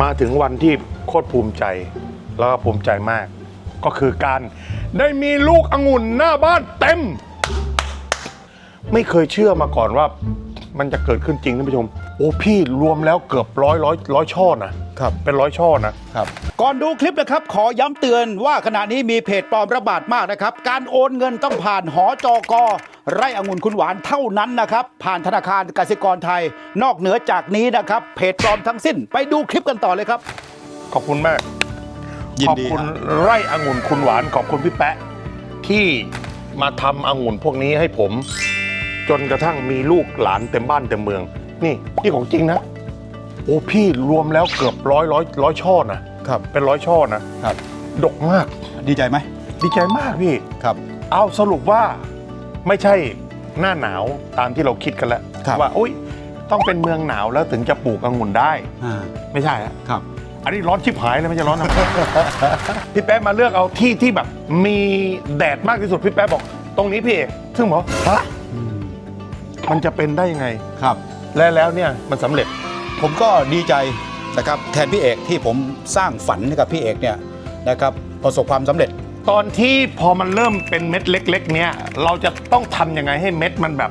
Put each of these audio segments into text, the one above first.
มาถึงวันที่โคตรภูมิใจ แล้วก็ภูมิใจมาก ก็คือการได้มีลูกองุ่นหน้าบ้านเต็ม ไม่เคยเชื่อมาก่อนว่ามันจะเกิดขึ้นจริงท่านผู้ชม โอ้พี่รวมแล้วเกือบร้อยร้อยร้อยช่อนะครับเป็นร้อยช่อนะครับ ก่อนดูคลิปนะครับ ขอย้ำเตือนว่าขณะนี้มีเพจปลอมระบาดมากนะครับ การโอนเงินต้องผ่านหอจอกอ ไร่องุ่นคุณหวานเท่านั้นนะครับ ผ่านธนาคารกสิกรไทย นอกเหนือจากนี้นะครับ เพจปลอมทั้งสิ้น ไปดูคลิปกันต่อเลยครับ ขอบคุณมาก ยินขอบดีคุณครับไร่องุ่นคุณหวานขอบคุณพี่แปะ ที่มาทำองุ่นพวกนี้ให้ผม จนกระทั่งมีลูกหลานเต็มบ้านเต็มเมือง นี่นี่ของจริงนะ โอ้พี่รวมแล้วเกือบร้อยร้อยร้อยช่อนะครับ เป็นร้อยช่อนะครับ ดกมาก ดีใจไหมดีใจมากพี่ ครับ เอาสรุปว่า ไม่ใช่หน้าหนาวตามที่เราคิดกันแล้วครับ ว่าอุ้ยต้องเป็นเมืองหนาวแล้วถึงจะปลูกองุ่นได้ อ่าไม่ใช่ฮะครับ อันนี้ร้อนชิบหายเลยไม่ใช่ร้อนนะพี่แป๊ะมาเลือกเอาที่ที่แบบ มีแดดมากที่สุดพี่แป๊ะบอก ตรงนี้พี่เอกซึ่งบอกฮะมันจะเป็นได้ยังไง ครับ และแล้วเนี่ยมันสำเร็จ ผมก็ดีใจนะครับแทนพี่เอกที่ผมสร้างฝันให้กับพี่เอกเนี่ยนะครับประสบความสำเร็จ ตอนที่พอมันเริ่มเป็นเม็ดเล็ก ๆ เนี่ยเราจะต้องทำยังไงให้เม็ดมันแบบ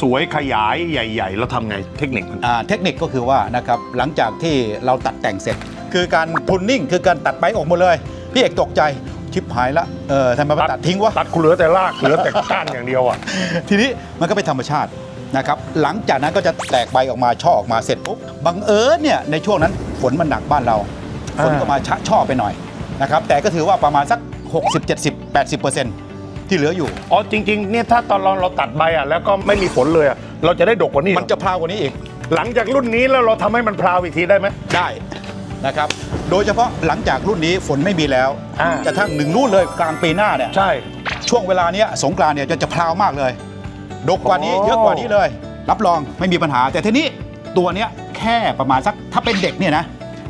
สวยๆ ขยายใหญ่ ๆ เราทำไงเทคนิคมัน อ่าเทคนิคก็คือว่านะครับหลังจากที่เราตัดแต่งเสร็จ คือการพุนนิ่งคือการตัดใบออกหมดเลย พี่เอกตกใจชิบหายละเออทำไมมาตัดทิ้งวะ ตัดคุณเหลือแต่ราก เหลือแต่ก้านอย่างเดียวอะ ทีนี้มันก็เป็นธรรมชาตินะครับ หลังจากนั้นก็จะแตกใบออกมาช่อออกมาเสร็จปุ๊บบังเอิญเนี่ยในช่วงนั้นฝนมันหนักบ้านเราฝนก็มาชะช่อไปหน่อยนะครับแต่ก็ถือว่าประมาณสัก 60 70 80 ที่เหลืออยู่ อ๋อจริงๆเนี่ยถ้าตอนเราเราตัดใบอะแล้วก็ไม่มีฝนเลยอะเราจะได้ดกกว่านี้เหรอมันจะพราวกว่านี้อีกหลังจากรุ่นนี้แล้วเราทำให้มันพราวอีกทีได้ไหม ได้นะครับ โดยเฉพาะหลังจากรุ่นนี้ฝนไม่มีแล้วอ่ากระทั่งหนึ่งรุ่นเลยกลางปีหน้าเนี่ย ใช่ ช่วงเวลาเนี้ยสงกรานต์เนี่ยจะจะพราวมากเลย ดกกว่านี้โอ้ เยอะกว่านี้เลย รับรองไม่มีปัญหา แต่ทีนี้ตัวเนี้ยแค่ประมาณสักถ้าเป็นเด็กเนี่ยนะ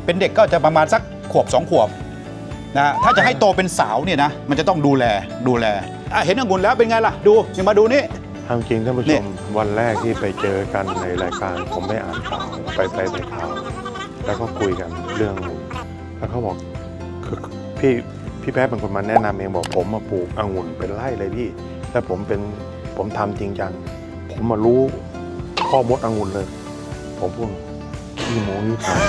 เป็นเด็กก็จะประมาณสักขวบสองขวบ นะถ้าจะให้โตเป็นสาวเนี่ยนะมันจะต้องดูแลดูแลอะเห็นองุ่นแล้วเป็นไงล่ะดูนี่มาดูนี่ทางจริงท่านผู้เนี่ชยมวันแรกที่ไปเจอกันในรายการผมไม่อ่านข่าวไปไปในข่าวแล้วก็คุยกันเรื่ององุ่นแล้วเขาบอกคือพี่พี่แป๊ะเป็นคนมาแนะนำเองบอกผมมาปลูกองุ่นเป็นไร่เลยพี่แล้วผมเป็นผมทำจริงจังผมมารู้ข้อมดองุ่นเลย ผมพูดขี้โม้ยี่หาย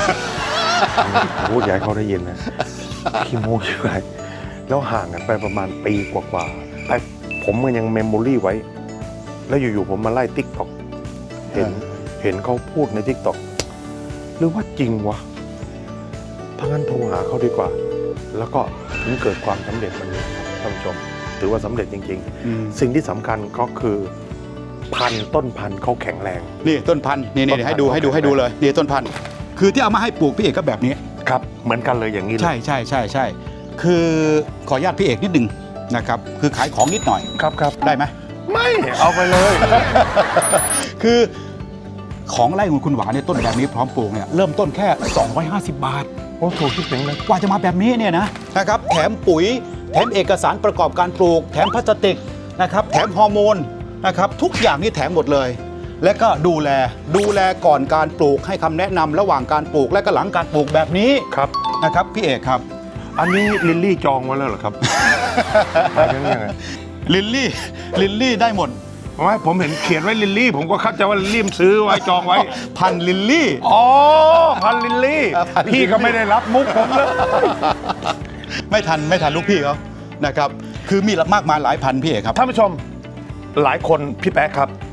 พูดอย่าให้เขาได้ยินนะ ขี้โม้ยี่หายแล้วห่างกันไปประมาณปีกว่าๆแต่ผมมันยังเมมโมรี่ไว้ แล้วอยู่ๆผมมาไล่ทิกตอกเห็นเห็นเขาพูดในทิกตอกหรือว่าจริงวะถ้างั้นโทรหาเขาดีกว่า แล้วก็ถึงเกิดความสำเร็จวันนี้ครับท่านผู้ชมถือว่าสำเร็จจริง ๆ สิ่งที่สำคัญก็คือพันธุ์ต้นพันธุ์เขาแข็งแรง นี่ต้นพันธุ์นี่ต้นี่นพันธุ์ให้ดูให้ดูโอเคให้ดูเลยนี่ต้นพันธุ์คือที่เอามาให้ปลูกพี่เอกก็แบบนี้ ครับเหมือนกันเลยอย่างนี้เลยใช่ใช่ใช่ใช่คือขออนุญาตพี่เอกนิดหนึ่งนะครับคือขายของนิดหน่อยครับครับได้ไหมไม่เอาไปเลย คือของไร่ของคุณหวานเนี่ยต้นแบบนี้พร้อมปลูกเนี่ยเริ่มต้นแค่ 250 บาท โอ้ถูกที่ถึงเลยกว่าจะมาแบบนี้เนี่ยนะนะครับแถมปุ๋ย แถมเอกสารประกอบการปลูก แถมพลาสติกนะครับแถมฮอร์โมนนะครับทุกอย่างนี่แถมหมดเลย และก็ดูแลดูแลก่อนการปลูกให้คำแนะนำระหว่างการปลูกและก็หลังการปลูกแบบนี้ครับ นะครับพี่เอกครับ อันนี้ลิลลี่จองไว้แล้วเหรอครับ หมายถึงยังไงลิลลี่ลิลลี่ได้หมดไม่ผมเห็นเขียนไว้ลิลลี่ ผมก็เข้าใจว่าลิลลี่มันซื้อไว้จองไว้ พันลิลลี่ อ๋อพันลิลลี่อ่าพันลิลลี่ พี่ก็ไม่ได้รับมุกผมเลย ไม่ทันไม่ทันลูกพี่เขานะครับ คือมีมากมายหลายพันพี่เอกครับ ท่านผู้ชมหลายคนพี่แป๊ะครับอ่า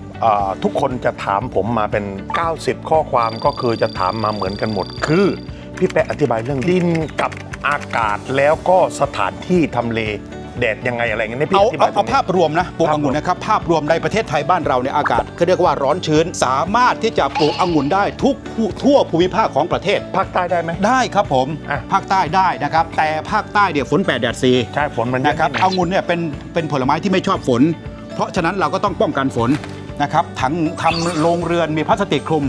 ทุกคนจะถามผมมาเป็น 90 ข้อความก็คือจะถามมาเหมือนกันหมด คือพี่แป๊ะอธิบายเรื่องดินกับอากาศแล้วก็สถานที่ทำเลแดดยังไงอะไรเงี้ยนี่พี่เอาอธิบาเอายตรเอางนี้ภาพรวมนะปลูกภาพรวมองุ่นนะครับภาพรวมในประเทศไทยบ้านเราเนี่ยอากาศเขาเรียกว่าร้อนชื้น สามารถที่จะปลูกองุ่นได้ทุกผู้ทั่วภูมิภาคของประเทศ ภาคใต้ได้ไหมได้ครับผมอะภาคใต้ได้นะครับ แต่ภาคใต้เนี่ยฝนแปดแดดสีใช่ฝนมันเยอะนะครับนิดหอนึ่งงุ่นเนี่ยเป็นเป็นผลไม้ที่ไม่ชอบฝน เพราะฉะนั้นเราก็ต้องป้องกันฝน นะครับถังทำโรงเรือนมีพลาสติกคลุม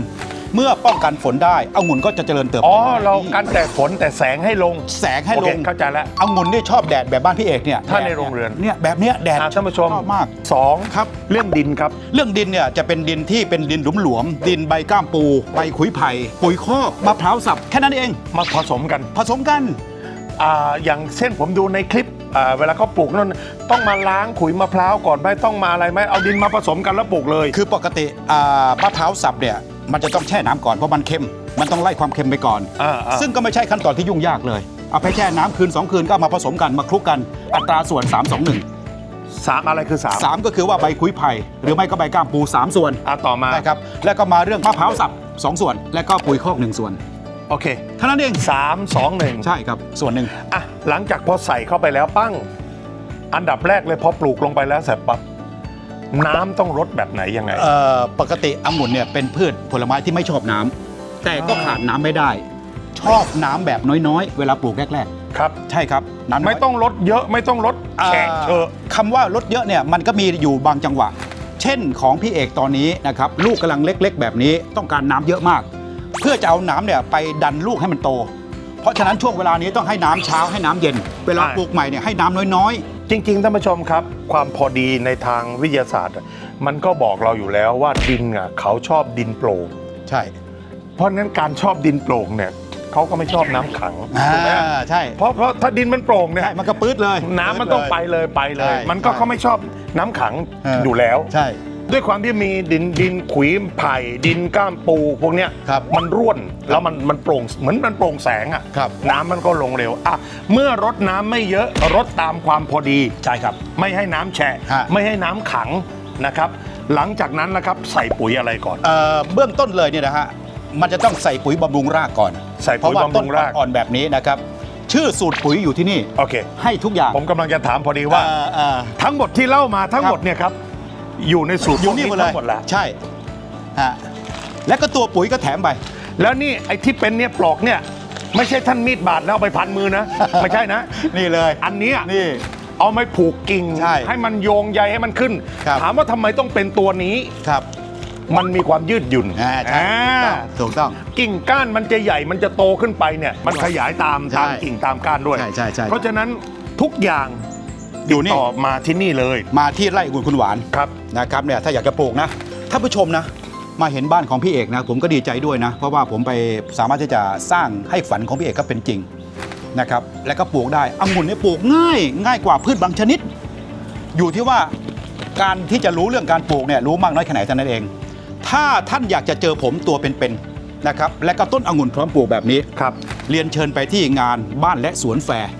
เมื่อป้องกันฝนได้องุ่นก็จะเจริญเติบโตอ๋อเรากันแต่ฝนแต่แสงให้ลง แสงให้โอลเคงเข้าใจแล้ว องุ่นนี่ชอบแดดแบบบ้านพี่เอกเนี่ยถ้าในแดดโรงเรือน เนี่ยแบบเนี้ยแดดอะท่านผู้ชมชอบมาก สองครับ เรื่องดินครับ เรื่องดินเนี่ยจะเป็นดินที่เป็นดินหลุมหลวมๆดินใบก้ามปูใบขุยไผ่ปุ๋ยคอกมะพร้าวสับแค่นั้นเอง มาผสมกันผสมกัน อ่าอย่างเช่นผมดูในคลิป อ่าเวลาเขาปลูกนั่นต้องมาล้างขุยมะพร้าวก่อนไหมต้องมาอะไรไหมเอาดินมาผสมกันแล้วปลูกเลย คือปกติอ่ามะพร้าวสับเนี่ยมันจะต้องแช่น้ำก่อนเพราะมันเค็ม มันต้องไล่ความเค็มไปก่อน อ่าอ่าซึ่งก็ไม่ใช่ขั้นตอนที่ยุ่งยากเลย เอาไปแช่น้ำคืน 2 คืนก็เอามาผสมกันมาคลุกกันอัตราส่วน 3 2 1สามอะไรคือสาม3 ก็คือว่าใบคุยไผ่หรือไม่ก็ใบก้ามปู 3 ส่วนอะต่อมา นะครับแล้วก็มาเรื่องมะพร้าวสับ 2 ส่วน แล้วก็ปุ๋ยคอก 1 ส่วน โอเคเท่านั้นเองสามสองหนึ่งใช่ครับส่วนหนึ่งอะหลังจากพอใส่เข้าไปแล้วปั้ง อันดับแรกเลยพอปลูกลงไปแล้วเสร็จปั๊บน้ำต้องรดแบบไหนยังไง เอ่อปกติองุ่นเนี่ยเป็นพืชผลไม้ที่ไม่ชอบน้ำแต่ก็ขาดน้ำไม่ได้ ชอบน้ำแบบน้อยๆ เวลาปลูกแรกครับ ๆ ใช่ครับน้ำน้ย ไม่ต้องลดเยอะไม่ต้องลดแฉะเชอะคำว่าลดเยอะเนี่ยมันก็มีอยู่บางจังหวะ เช่นของพี่เอกตอนนี้นะครับลูกกำลังเล็ก ๆ แบบนี้ต้องการน้ำเยอะมากเพื่อจะเอาน้ำเนี่ยไปดันลูกให้มันโต เพราะฉะนั้นช่วงเวลานี้ต้องให้น้ำเช้าให้น้ำเย็น เวลาใช่ปลูกใหม่เนี่ยให้น้ำน้อยจริงๆท่านผู้ชมครับ ความพอดีในทางวิทยาศาสตร์อะมันก็บอกเราอยู่แล้วว่าดินอะเขาชอบดินโปร่งๆ ใช่เพราะฉะนั้นการชอบดินโปร่งเนี่ยเขาก็ไม่ชอบน้ำขังอ่าถูกไหมใช่เพราะเพราะถ้าดินมันโปร่งเนี่ยใช่มันก็ปื๊ดเลย น้ำมันต้องไปเลยไปเลย ใช่มันก็ใช่เขาไม่ชอบน้ำขังเออออ ยู่แล้ว ใช่ ด้วยความที่มีดินดินขุยไผ่ดินก้ามปูพวกเนี้ยครับมันร่วนแล้วมันมันโปร่งเหมือนมันโปร่งแสงอะครับ น้ำมันก็ลงเร็วอะเมื่อรดน้ำไม่เยอะรดตามความพอดี ใช่ครับ ไม่ให้น้ำแฉะฮะ ไม่ให้น้ำขังนะครับ หลังจากนั้นนะครับใส่ปุ๋ยอะไรก่อน เอ่อเบื้องต้นเลยเนี่ยนะฮะมันจะต้องใส่ปุ๋ยบำรุงรากก่อนใส่เพปุ๋ราะยว่าบำต้รุนงราก อ่อนๆแบบนี้นะครับ ชื่อสูตรปุ๋ยอยู่ที่นี่ โอเค ให้ทุกอย่างผมกำลังจะถามพอดีว่า เอ่อเอ่อ ทั้งหมดที่เล่ามาทั้งครับหมดเนี่ยครับ อยู่ในสูตรอยู่นี่หมดเลยทั้งหมดแล้วใช่ฮะและก็ตัวปุ๋ยก็แถมไป แล้วนี่ไอ้ที่เป็นเนี่ยปลอกเนี่ย ไม่ใช่ท่านมีดบาดแล้วเอาไปพันมือนะ ไม่ใช่นะ นี่เลย อันเนี้ยนี่ เอาไม้ผูกกิ่งใช่มันโยงใยให้มันขึ้น ครับ ถามว่าทำไมต้องเป็นตัวนี้ ครับมันมีความยืดหยุ่นอ่าใช่อ่า ถูกต้อง กิ่งก้านมันจะใหญ่ มันจะโตขึ้นไปเนี่ย มันขยายตามใช่ตามกิ่งตามก้านด้วย ใช่ใช่ใช่ เพราะฉะนั้นทุกอย่าง อยู่นี่ติดต่อมาที่นี่เลย มาที่ไร่องุ่นคุณหวานครับ นะครับเนี่ยถ้าอยากจะปลูกนะท่านผู้ชมนะ มาเห็นบ้านของพี่เอกนะ ผมก็ดีใจด้วยนะ เพราะว่าผมไปสามารถที่จะสร้างให้ฝันของพี่เอกก็เป็นจริงนะครับแล้วก็ปลูกได้องุ่นเนี่ยปลูกง่าย ง่ายกว่าพืชบางชนิด อยู่ที่ว่าการที่จะรู้เรื่องการปลูกเนี่ยรู้มากน้อยแค่ไหนเท่านั้นเอง ถ้าท่านอยากจะเจอผมตัวเป็นๆนะครับและก็ต้นองุ่นพร้อมปลูกแบบนี้ ครับ เรียนเชิญไปที่งานบ้านและสวนแฟร์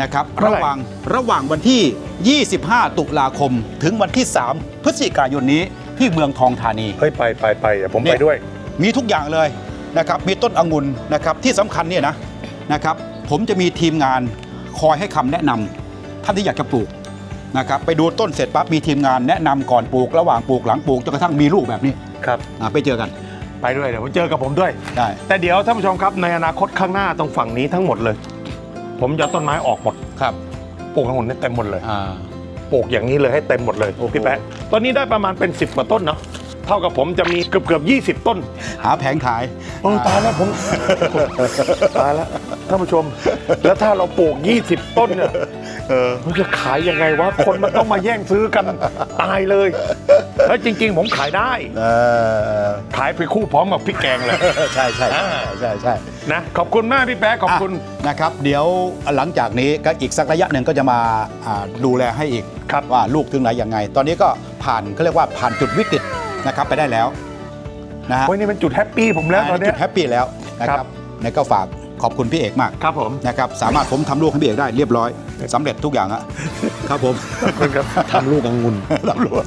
นะครับเมื่อระไหร่ หว่างระหว่างวันที่ 25 ตุลาคม ถึงวันที่ 3 พฤศจิกายนนี้ที่เมืองทองธานี เฮ้ยไปไปไปเดี๋ยวผมเนี่ไปย ด้วย มีทุกอย่างเลยนะครับ มีต้นองุ่นนะครับที่สำคัญเนี่ยนะนะครับ ผมจะมีทีมงานคอยให้คำแนะนำท่านที่อยากจะปลูกนะครับ ไปดูต้นเสร็จปั๊บมีทีมงานแนะนำก่อนปลูก ระหว่างปลูกหลังปลูกจนกระทั่งมีลูกแบบนี้ครับ อะไปเจอกันไปด้วยเดี๋ยวผมเจอกับผมด้วย ได้ แต่เดี๋ยวท่านผู้ชมครับในอนาคตข้างหน้าตรงฝั่งนี้ทั้งหมดเลย ผมจะเอาต้นไม้ออกหมดครับปลูกทั้งหมดให้เต็มหมดเลยอ่า ปลูกอย่างนี้เลยให้เต็มหมดเลยโอ้โห พี่แป๊ะตอนนี้ได้ประมาณเป็น 10กว่าต้นเนาะเท่ากับผมจะมีเกือบเกือบยีต้น หาแผงขาย โอ้ตายแล้วผม ตายแล้วท่านผู้ชม แล้วถ้าเราปลูก 20 ต้นเนี่ย เออมันจะขายยังไงวะ คนมันต้องมาแย่งซื้อกันตายเลยแล้วจริง ๆ ผมขายได้ เออขายไปคู่พร้อมกับพริกแกงเลย ใช่ใช่อ่าใช่ใช่นะ ขอบคุณมากพี่แป๊ะขอบคุณะนะครับ เดี๋ยวหลังจากนี้ก็อีกสักระยะหนึ่งก็จะมาอ่าดูแลให้อีกครับ ว่าลูกถึงไหนยังไง ตอนนี้ก็ผ่านเขาเรียกว่าผ่านจุดวิกฤตนะครับไปได้แล้วนะฮะ โอ้ยนี่เป็นจุดแฮปปี้ผมแล้วตอนจุเนี้ดยแฮปปี้แล้วนะคครัรับบในก็ฝาก ขอบคุณพี่เอกมากครับผมนะครับสามารถผมทำลูกให้พี่เอกได้เรียบร้อยสำเร็จทุกอย่างอะครับผม ขอบคุณครับทำลูกองุ่น รับรอง